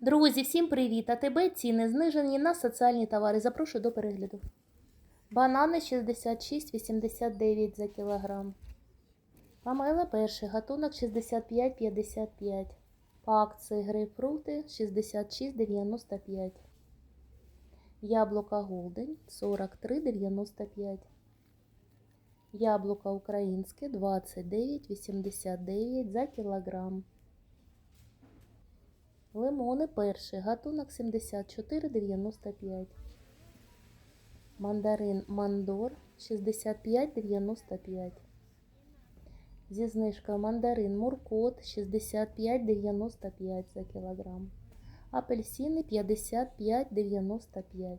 Друзі, всім привіт! АТБ ціни знижені на соціальні товари. Запрошую до перегляду. Банани 66,89 за кілограм. Памела перший, гатунок 65,55. По акції грейпфрути 66,95. Яблука Голдень 43,95. Яблука українське 29,89 за кілограм. Лимони перший, гатунок 74,95. Мандарин Мандор 65,95. Зі знижкою мандарин Муркот 65,95 за кілограм. Апельсини 55,95.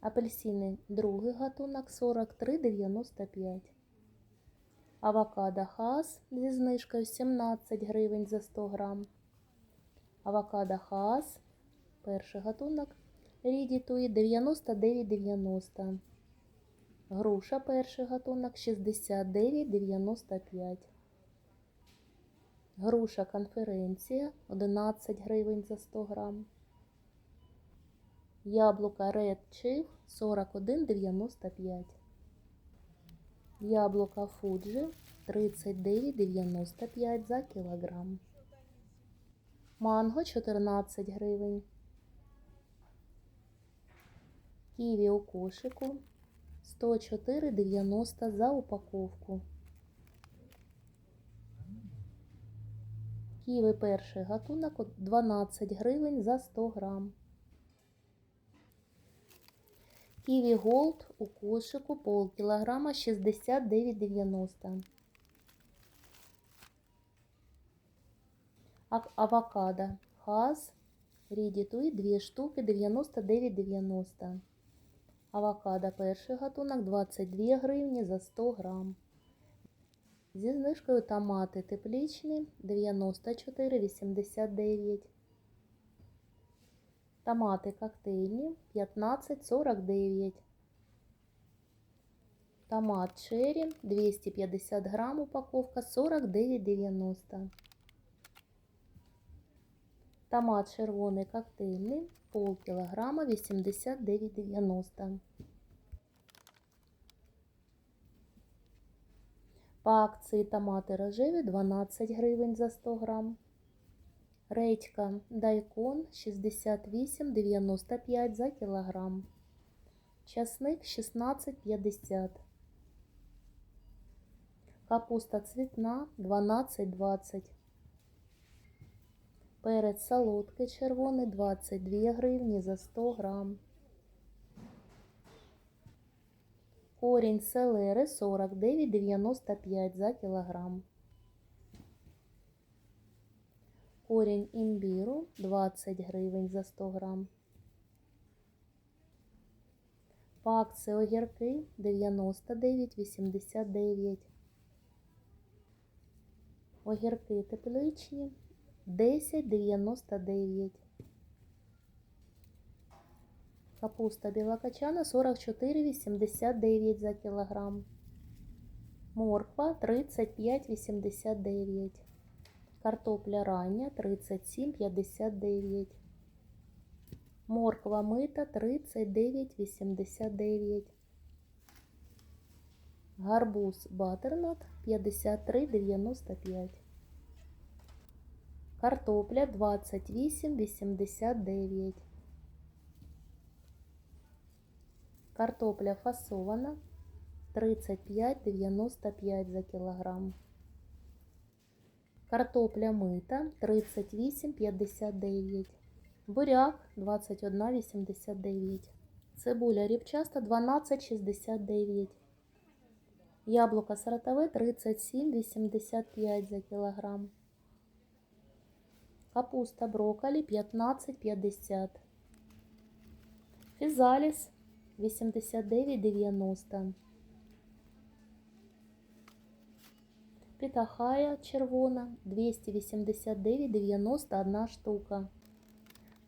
Апельсини другий гатунок 43,95. Авокадо Хаас зі знижкою 17 гривень за 100 грам. Авокадо Хаас, перший гатунок, рідітує 99,90. Груша перший гатунок 69,95. Груша конференція 11 гривень за 100 грам. Яблука Red Chief 41,95. Яблука Фуджи 39,95 за кілограм. Манго 14 гривень. Ківі у кошику 104,90 за упаковку. Ківі перший гатунок 12 гривень за 100 грам. Ківі Голд у кошику пол кілограма 69,90. Авокадо Хаз Рідітуй 2 штуки 99,90. Авокадо перший гатунок 22 гривні за 100 грам. Зі знижкою томати теплічні 94,89. Томати коктейльні 15,49. Томат черри 250 грам упаковка 49,90. Томат червоний коктейльний пол кілограма 89,90. По акції томати рожеві 12 гривень за 100 грам. Редька дайкон 68,95 за кілограм. Часник 16,50. Капуста цвітна 12,20. Перець солодкий червоний 22 гривні за 100 грам. Корінь селери 49,95 за кілограм. Корінь імбіру 20 гривень за 100 грам. Акції огірки 99,89. Огірки тепличні 10,99. Капуста білокачана 44,89 за кілограм. Морква 35,89. Картопля рання 37,59. Морква мита 39,89. Гарбуз батернат 53,95. Картопля 28,89. Картопля фасована 35,95 за кілограм. Картопля мита 38,59. Буряк 21,89. Цибуля ріпчаста 12,69. Яблуко сортове 37,85 за кілограм. Капуста брокколі 15,50. Фізаліс 89,90. Питахая червона 289,91 штука.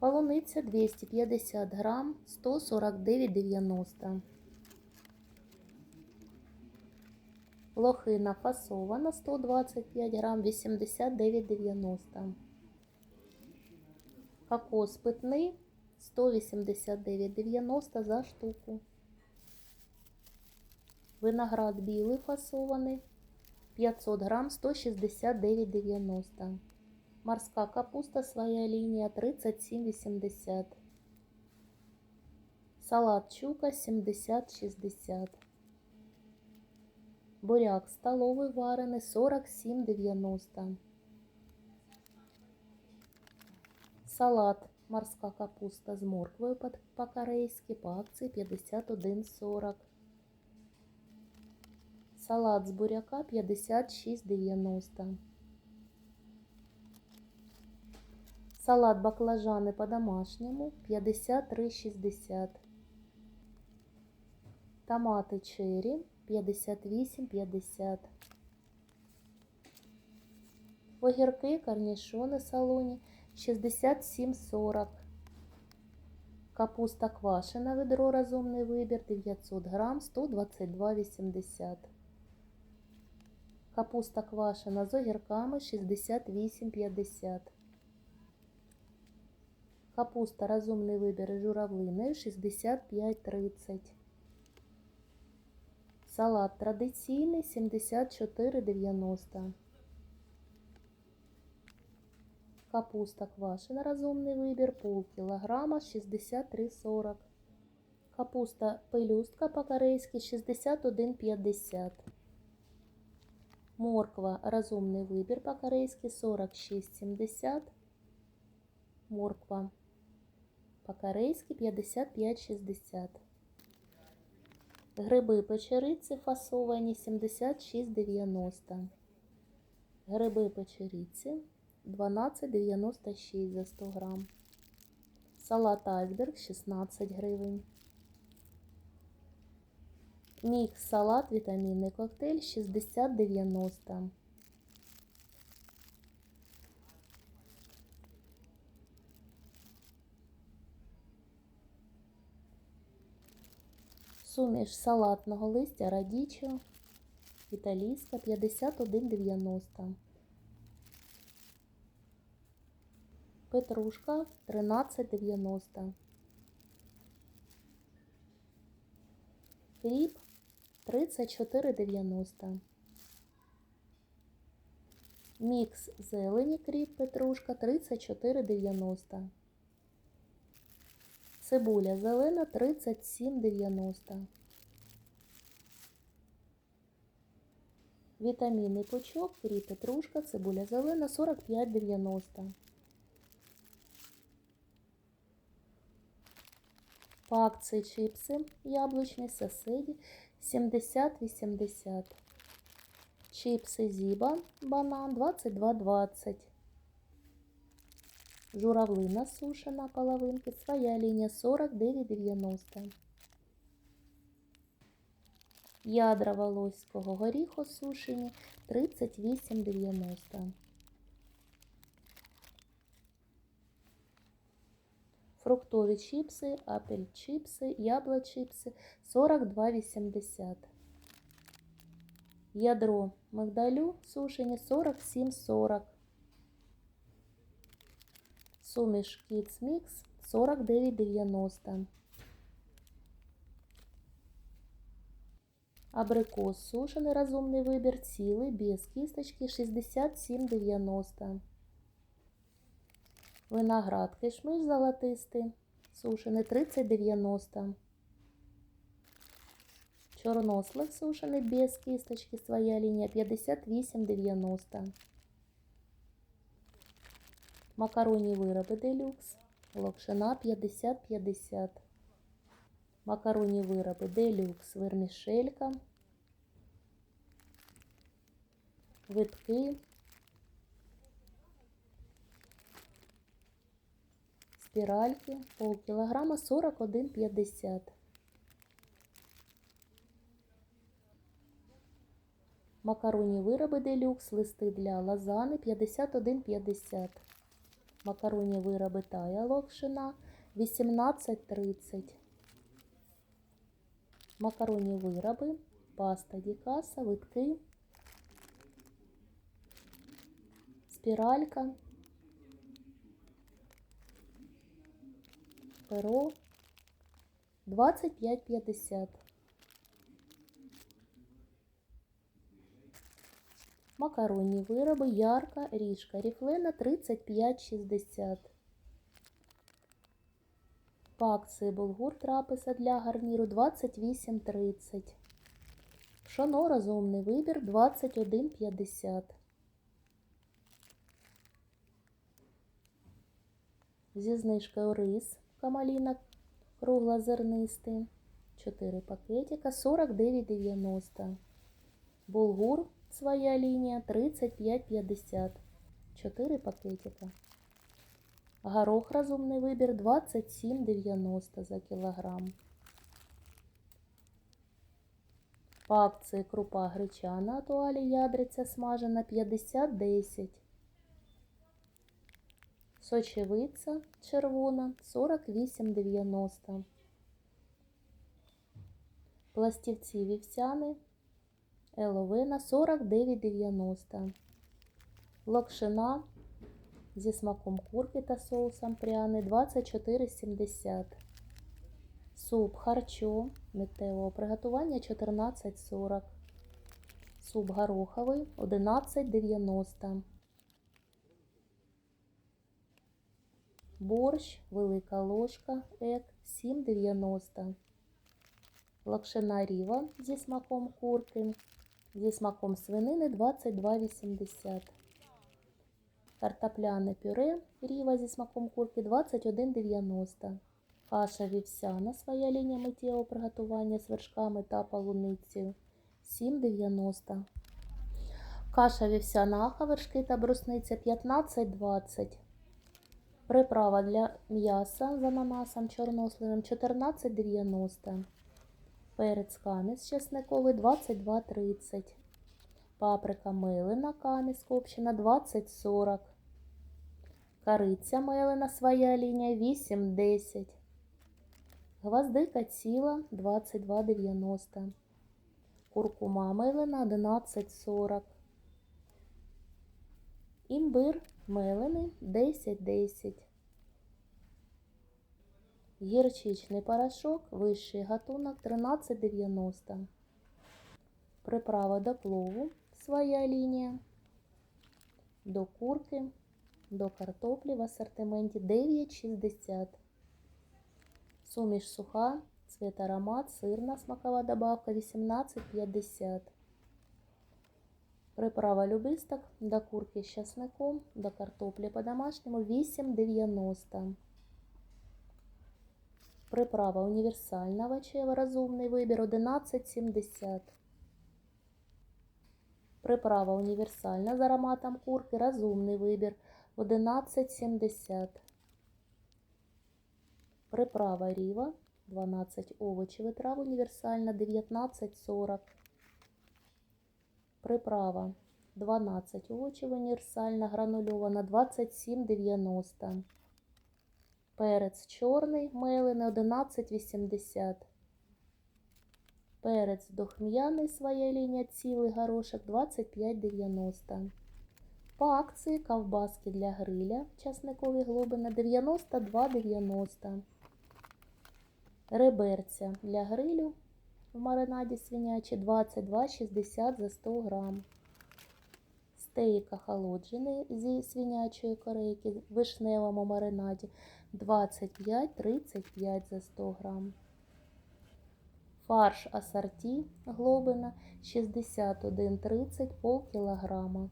Полуниця 250 грам 149,90. Лохина фасована 125 грам 89,90. Кокос питний 189,90 за штуку. Виноград білий фасований 500 грам 169,90. Морська капуста своя лінія 37,80. Салат чука 70,60. Буряк столовий варений 47,90. Салат морська капуста з морквою по- по-корейськи по акції 51,40. Салат з буряка 56,90. Салат баклажани по-домашньому 53,60. Томати черрі 58,50. Огірки корнішони салоні 67,40. Капуста квашена ведро розумний вибір 900 грам 122,80. Капуста квашена з огірками 68,50. Капуста розумний вибір із журавлиною 65,30. Салат традиційний 74,90. Капуста квашена розумний вибір пол кілограма 63,40. Капуста пелюстка по-корейськи 61,50. Морква розумний вибір по-корейськи 46,70. Морква по-корейськи 55,60. Гриби печериці фасовані 76,90. Гриби печериці 12,96 за 100 грам. Салат айсберг 16 гривень. Мікс салат вітамінний коктейль 60,90. Суміш салатного листя радічо італійська 51,90. Петрушка 13,90. Кріп 34,90. Мікс зелені кріп петрушка 34,90. Цибуля зелена 37,90. Вітамінний пучок, кріп петрушка, цибуля зелена 45,90. По акції чипси яблучні соседі 70,80. Чипси Зіба банан 22,20. Журавлина сушена половинки, своя лінія 49,90. Ядра волоського горіху сушені 38,90. Фруктові чипси, апель чипси, ябло чипси 42,80. Ядро мигдалю сушені 47,40. Суміш Kids Mix 49,90. Абрикос сушений розумний вибір цілий без кісточки 67,90. Виноград кишмиш золотистий, сушений 30,90. Чорнослив сушений без кісточки, своя лінія 58,90. Макаронні вироби делюкс, локшина 50-50. Макаронні вироби делюкс, вермішелька, витки, спіральки, полкілограма 41,50. Макаронні вироби делюкс, листи для лазани 51,50. Макаронні вироби тая локшина 18,30. Макаронні вироби, паста дікаса, витки, спіралька, перо 25,50. Макаронні вироби, ярка, ріжка, ріфлена 35,60. По акції булгур трапеза для гарніру 28,30. Пшоно розумний вибір 21,50. Зі знижкою рис камаліна круглозернистий. 4 пакетика 49,90. Булгур своя лінія 35,50. 4 пакетика. Горох розумний вибір 27,90 за кілограм. По крупа гречана туалі ядриця смажена 50-10. Сочевиця червона 48,90. Пластівці вівсяни еловина 49,90. Локшина зі смаком курки та соусом пряний 24,70. Суп харчо миттєвого приготування 14,40. Суп гороховий 11,90. Борщ, велика ложка, ек 7,90. Лакшина ріва зі смаком курки, зі смаком свинини 22,80. Картопляне пюре ріва зі смаком курки 21,90. Каша вівсяна, своя лінія миттєвого приготування з вершками та полуницею 7,90. Каша вівсяна аха, вершки та брусниця 15,20. Приправа для м'яса з ананасом чорносливим 14,90. Перець каміс чесниковий 22,30. Паприка милина каміс копчена 20,40. Кориця милина своя лінія 8,10. Гвоздика ціла 22,90. Куркума милина 11,40. Імбир мелений 10,10. Гірчичний порошок вищий гатунок 13,90. Приправа до плову своя лінія. До курки, до картоплі в асортименті 9,60. Суміш суха, цвет аромат, сирна смакова добавка 18,50. Приправа любисток до курки з часником, до картоплі по-домашньому 8,90. Приправа універсальна овочева, розумний вибір 11,70. Приправа універсальна з ароматом курки, розумний вибір 11,70. Приправа ріва 12 овочів і трав універсальна 19,40. Приправа 12 овочів універсальна гранульована 27,90. Перець чорний мелений 11,80. Перець дохм'яний своя лінія цілий горошок 25,90. По акції ковбаски для гриля часникові глобини 92,90. Реберця для грилю в маринаді свинячі 22,60 за 100 грам. Стейк охолоджений зі свинячої корейки в вишневому маринаді 25-35 за 100 грам. Фарш асорті глобина 61,30 пол кілограма.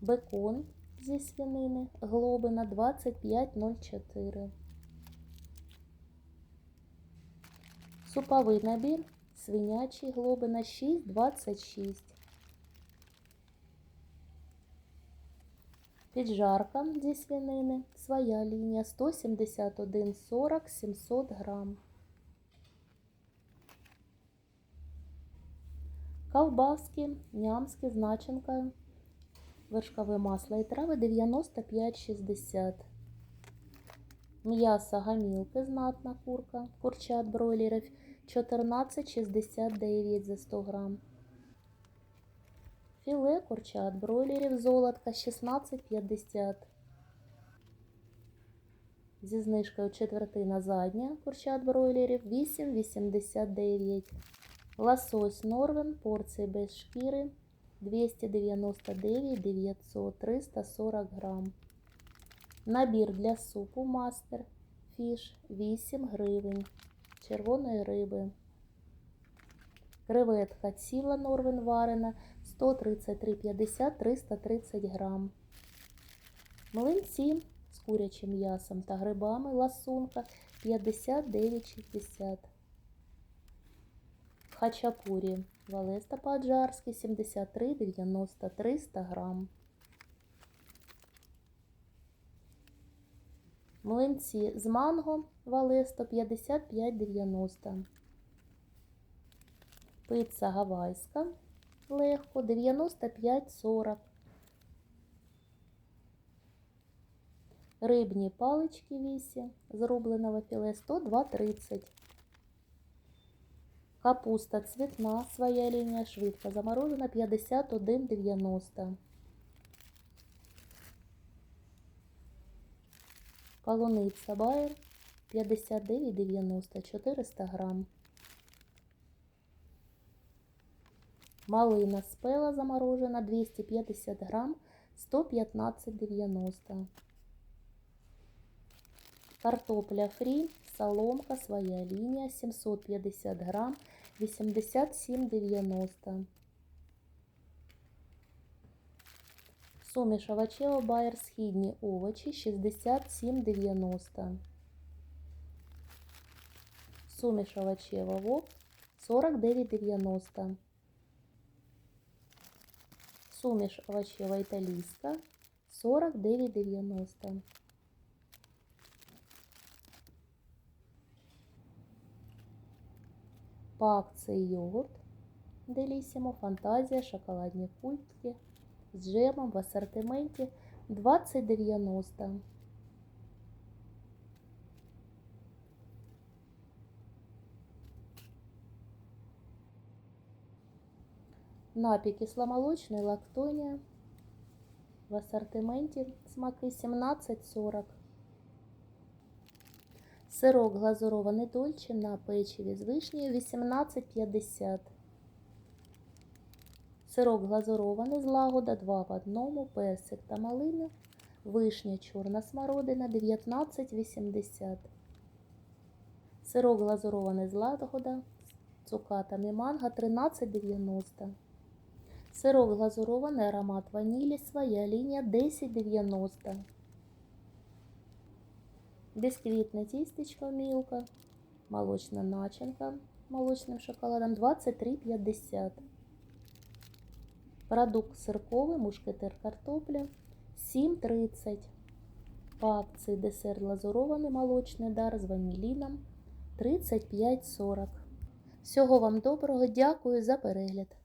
Бекон зі свинини глобина 25,04. Суповий набір свинячий глобина 6,26. Піджарка зі свинини своя лінія 171,40 700 грам. Ковбаски нямські з начинкою. Вершкове масло і трави 95,60. М'ясо гамілки знатна курка, курчат бройлерів 14,69 за 100 грам. Філе курчат бройлерів золотка 16,50. Зі знижкою четвертина задня курчат бройлерів 8,89. Лосось Норвен порції без шкіри 299 900 340 грам. Набір для супу Мастер Фіш 8 гривень червоної риби. Креветка ціла Норвен варена 133,50 330 грам. Млинці з курячим м'ясом та грибами ласунка 59,60. Хачапурі Валеста по-аджарськи 73,90 300 грам. Млинці з манго Валесто 55,90. Пицца гавайська легко 95,40. Рибні палички вісі зрубленого філе 102,30. Капуста цвітна, своя лінія швидко заморожена 51,90. Полуниця Байер 59,90 400 грам. Малина спела заморожена 250 грам 115,90. Картопля фрі, соломка, своя лінія 750 грам 87,90. Суміш овочева байер східні овочі 67,90. Суміш овочева вок 49,90. Суміш овочева італійська 49,90. По акції йогурт Делісімо, фантазія, шоколадні культки з джемом в асортименті 20,90. Напій кисломолочний лактонія в асортименті смаки 17,40. Сирок глазурований дольче на печиві з вишнею 18,50. Сирок глазурований з лагода 2 в одному, персик та малина, вишня чорна смородина 19,80. Сирок глазурований з лагода з цукатами манго 13,90. Сирок глазурований аромат ванілі, своя лінія 10,90. Бисквітне тістечко мілка, молочна начинка молочним шоколадом 23,50. Продукт сирковий, мушкетер картопля 7,30. По акції десерт лазурований молочний дар з ваніліном 35,40. Всього вам доброго, дякую за перегляд.